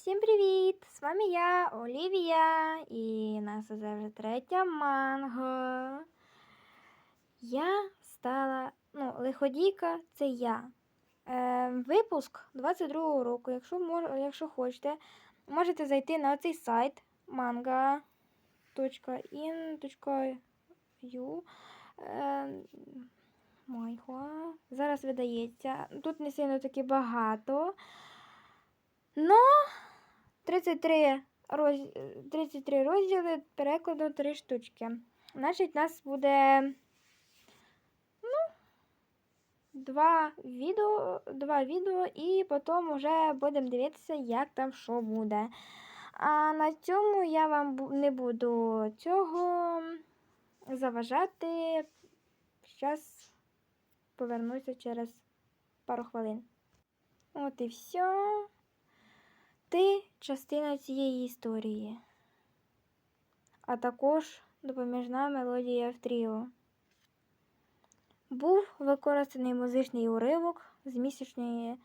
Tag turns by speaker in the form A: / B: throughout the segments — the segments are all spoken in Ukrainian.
A: Всім привіт! З вами я, Олівія, і нас це вже третя манго. Я стала, ну, лиходійка це я. Е, випуск 22-го року. Якщо, якщо хочете, можете зайти на цей сайт manga.in.yu. Е, Майхуа. Зараз видається. Тут не сильно таки багато. Ну, 33, роз... 33 розділи перекладу 3 штучки. Значить, у нас буде ну, два відео, два відео і потім вже будемо дивитися, як там що буде. А на цьому я вам не буду цього заважати. Зараз повернуся через пару хвилин. От і все. Ти частина цієї історії, а також допоміжна мелодія в тріо. Був використаний музичний уривок з місячної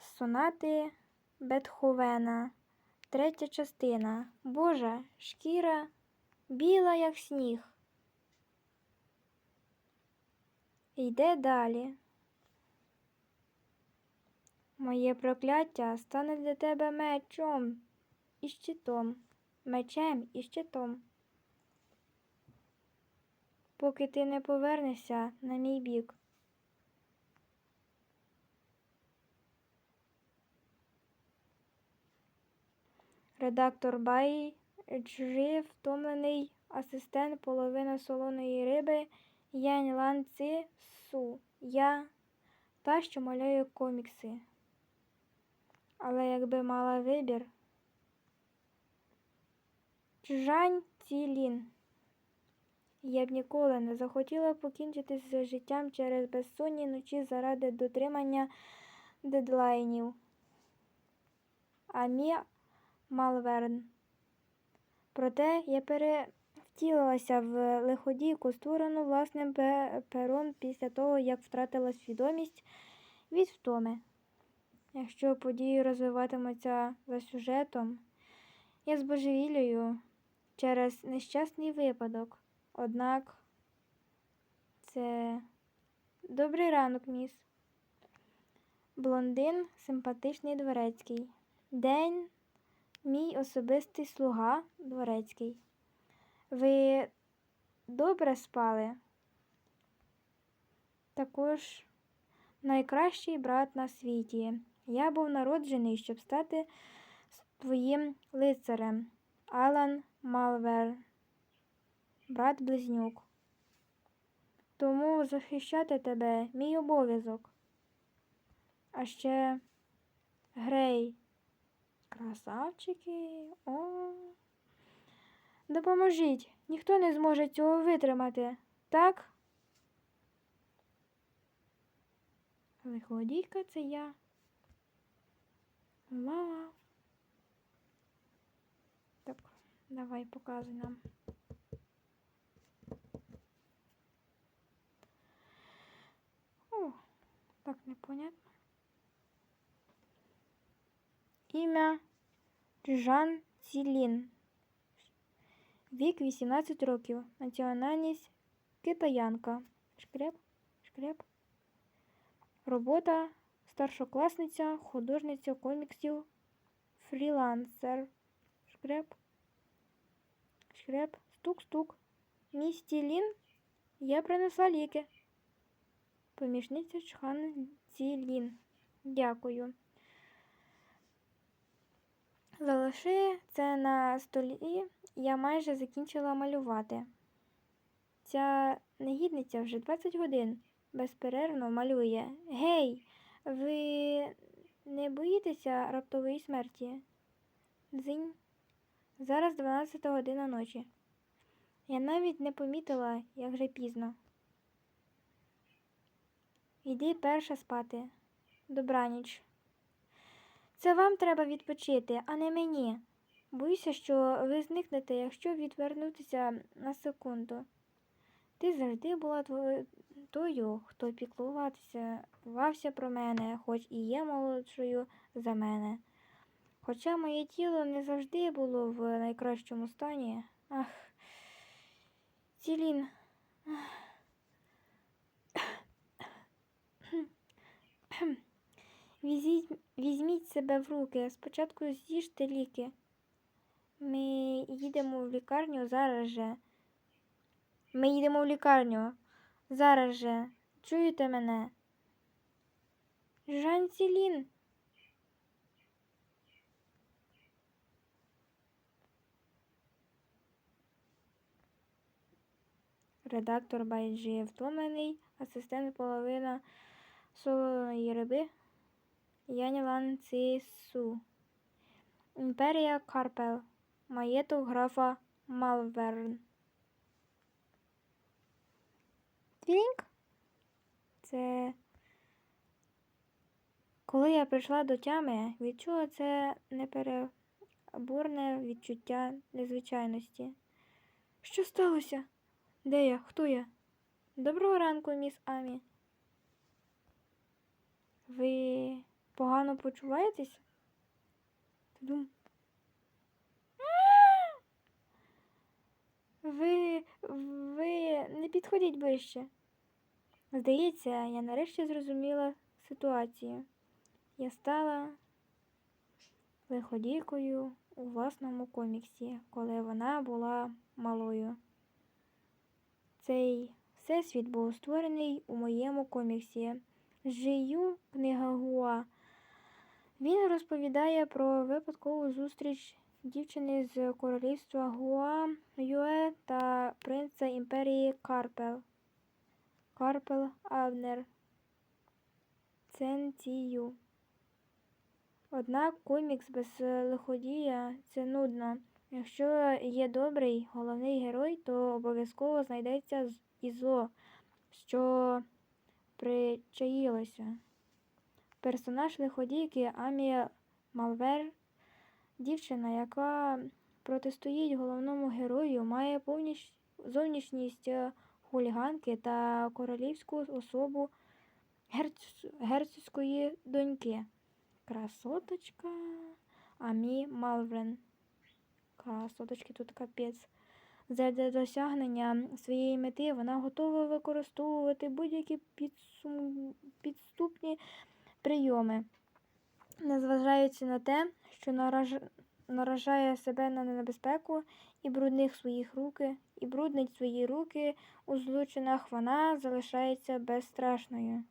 A: сонати Бетховена, третя частина. Божа шкіра біла, як сніг. Йде далі. Моє прокляття стане для тебе мечом і щитом, мечем і щитом. Поки ти не повернешся на мій бік. Редактор Бай Джи, втомлений асистент половина солоної риби Янь Лан Ци Су. Я та, що малює комікси. Але якби мала вибір. Чжань Цілін. Я б ніколи не захотіла покінчити з життям через безсонні ночі заради дотримання дедлайнів. Амі Малверн. Проте я перевтілилася в лиходійку сторону власним пером після того, як втратила свідомість від втоми. Якщо події розвиватимуться за сюжетом, я збожевілюю через нещасний випадок. Однак це добрий ранок, міс. Блондин симпатичний дворецький. День мій особистий слуга дворецький. Ви добре спали? Також найкращий брат на світі. Я був народжений, щоб стати твоїм лицарем. Алан Малвер, брат близнюк. Тому захищати тебе мій обов'язок. А ще Грей. Красавчики. О. Допоможіть. Ніхто не зможе цього витримати. Так? Лиходійка це я. Мама. Так, давай показуй нам. О, так непонятно. Ім'я Жан Цілін. Вік 18 років. Національність китаянка. Шкреп, шкреп. Робота старшокласниця, художниця коміксів, фрілансер. Шкреп. Шкреп. Стук-стук. Місті Лін. Я принесла ліки. Помічниця Чхан Цілін. Дякую. Залиши це на столі. Я майже закінчила малювати. Ця негідниця вже 20 годин безперервно малює. Гей, ви не боїтеся раптової смерті? Дзинь. Зараз 12 година ночі. Я навіть не помітила, як вже пізно. Йди перша спати. Добраніч. Це вам треба відпочити, а не мені. Боюся, що ви зникнете, якщо відвернутися на секунду. Ти завжди була тою, хто піклуватися, вався про мене, хоч і є молодшою за мене. Хоча моє тіло не завжди було в найкращому стані. Ах. Цілін. Візіть, візьміть себе в руки. Спочатку з'їжте ліки. Ми їдемо в лікарню зараз же. Ми їдемо в лікарню. Зараз же. Чуєте мене? Жан Цілін. Редактор Байджі втомлений, асистент половина солоної риби. Янілан Цису. Імперія Карпел. Маєток графа Малверн. Твінк? Це. Коли я прийшла до тями, відчула це непереборне відчуття незвичайності. Що сталося? Де я? Хто я? Доброго ранку, міс Амі. Ви погано почуваєтесь? Дум. Ви, ви не підходіть ближче. Здається, я нарешті зрозуміла ситуацію. Я стала лиходійкою у власному коміксі, коли вона була малою. Цей всесвіт був створений у моєму коміксі Жию книга Гуа. Він розповідає про випадкову зустріч дівчини з королівства Гуа Юе та принца імперії Карпел. Карпел Авнер. Ценцію. Однак комікс без лиходія це нудно. Якщо є добрий головний герой, то обов'язково знайдеться і зло, що причаїлося. Персонаж лиходійки Амі Малвер, дівчина, яка протистоїть головному герою, має повніш... зовнішність е, хуліганки та королівську особу герц... герцогської доньки. Красоточка Амі Малврен. Красоточки тут капець. Задля досягнення своєї мети вона готова використовувати будь-які підсум... підступні прийоми, незважаючи на те, що нараж... наражає себе на небезпеку і брудних своїх руки, і бруднить свої руки у злочинах, вона залишається безстрашною.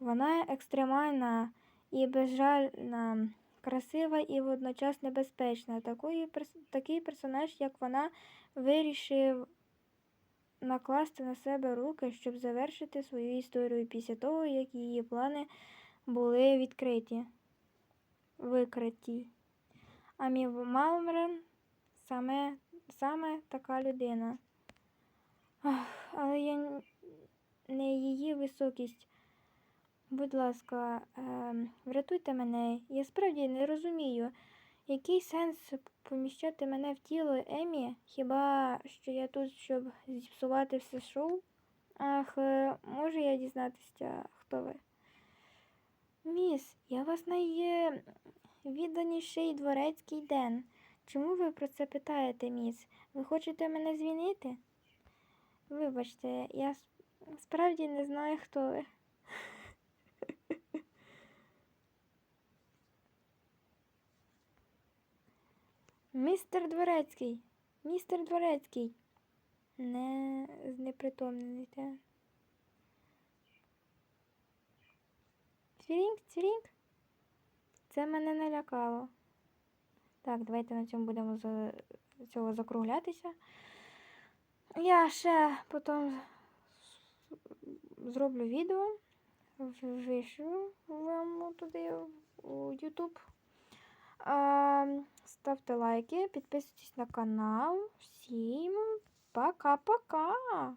A: Вона екстремальна і безжальна, красива і водночас небезпечна. Такої, такий персонаж, як вона, вирішив накласти на себе руки, щоб завершити свою історію після того, як її плани були відкриті, викриті. А Мів Малмрен саме, саме така людина. Ах, але я не її високість. Будь ласка, ем, врятуйте мене. Я справді не розумію, який сенс поміщати мене в тіло Емі, хіба що я тут, щоб зіпсувати все шоу? Ах, е, можу я дізнатися, хто ви? Міс, я вас найвідданіший дворецький Ден. Чому ви про це питаєте, міс? Ви хочете мене звільнити? Вибачте, я справді не знаю, хто ви. Містер Дворецький, містер Дворецький. Не знепритомнений. Цвірінг, цвірінг. Це мене налякало. Так, давайте на цьому будемо за цього закруглятися. Я ще потім зроблю відео, вишлю вам туди у YouTube. Ставте лайки, підписуйтесь на канал. Всім пока-пока!